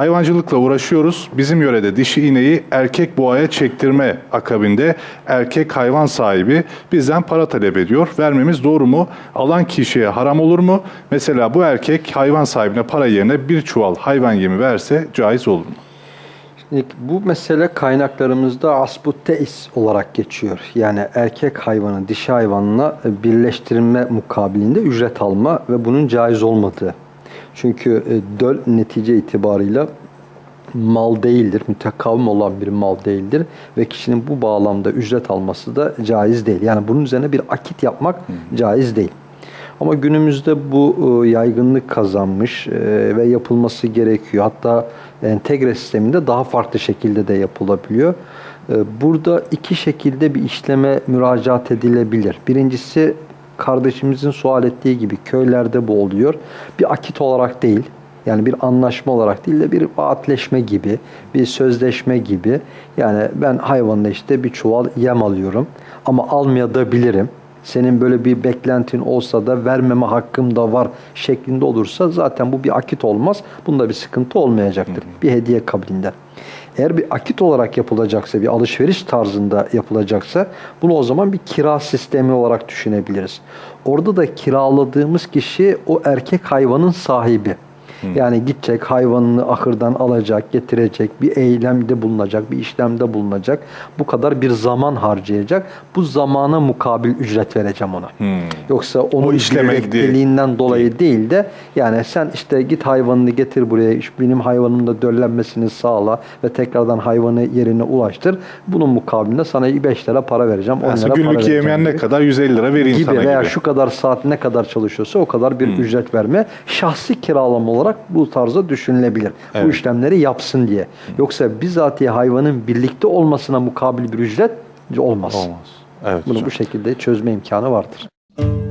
hayvancılıkla uğraşıyoruz. Bizim yörede dişi ineği erkek boğaya çektirme akabinde erkek hayvan sahibi bizden para talep ediyor. Vermemiz doğru mu? Alan kişiye haram olur mu? Mesela bu erkek hayvan sahibine para yerine bir çuval hayvan yemi verse caiz olur mu? Şimdi bu mesele kaynaklarımızda asbut teis olarak geçiyor. Yani erkek hayvanı dişi hayvanla birleştirme mukabilinde ücret alma ve bunun caiz olmadığı. Çünkü e, döl netice itibarıyla mal değildir, mütekavim olan bir mal değildir ve kişinin bu bağlamda ücret alması da caiz değil. Yani bunun üzerine bir akit yapmak caiz değil. Ama günümüzde bu e, yaygınlık kazanmış e, ve yapılması gerekiyor. Hatta entegre sisteminde daha farklı şekilde de yapılabiliyor. E, Burada iki şekilde bir işleme müracaat edilebilir. Birincisi kardeşimizin sual ettiği gibi köylerde bu oluyor. Bir akit olarak değil, yani bir anlaşma olarak değil de bir vaatleşme gibi, bir sözleşme gibi. Yani ben hayvanla işte bir çuval yem alıyorum ama almaya da bilirim. Senin böyle bir beklentin olsa da vermeme hakkım da var şeklinde olursa zaten bu bir akit olmaz. Bunda bir sıkıntı olmayacaktır. Bir hediye kabilinde. Eğer bir akit olarak yapılacaksa, bir alışveriş tarzında yapılacaksa bunu o zaman bir kira sistemi olarak düşünebiliriz. Orada da kiraladığımız kişi o erkek hayvanın sahibi. Yani gidecek hayvanını ahırdan alacak, getirecek, bir eylemde bulunacak, bir işlemde bulunacak. Bu kadar bir zaman harcayacak. Bu zamana mukabil ücret vereceğim ona. Yoksa onun gerekliliğinden dolayı değil de yani sen işte git hayvanını getir buraya, benim hayvanımın da döllenmesini sağla ve tekrardan hayvanı yerine ulaştır. Bunun mukabilinde sana 5 lira para vereceğim, 10 Yani lira para günlük vereceğim. yemeyen ne kadar? 150 lira vereyim gibi sana veya gibi. şu kadar saat ne kadar çalışıyorsa o kadar bir ücret verme şahsi kiralama olarak bu tarza düşünülebilir. Evet. Bu işlemleri yapsın diye. Yoksa bizatihi hayvanın birlikte olmasına mukabil bir ücret olmaz. Olmaz. Evet. Bunu hocam. bu şekilde çözme imkanı vardır. Müzik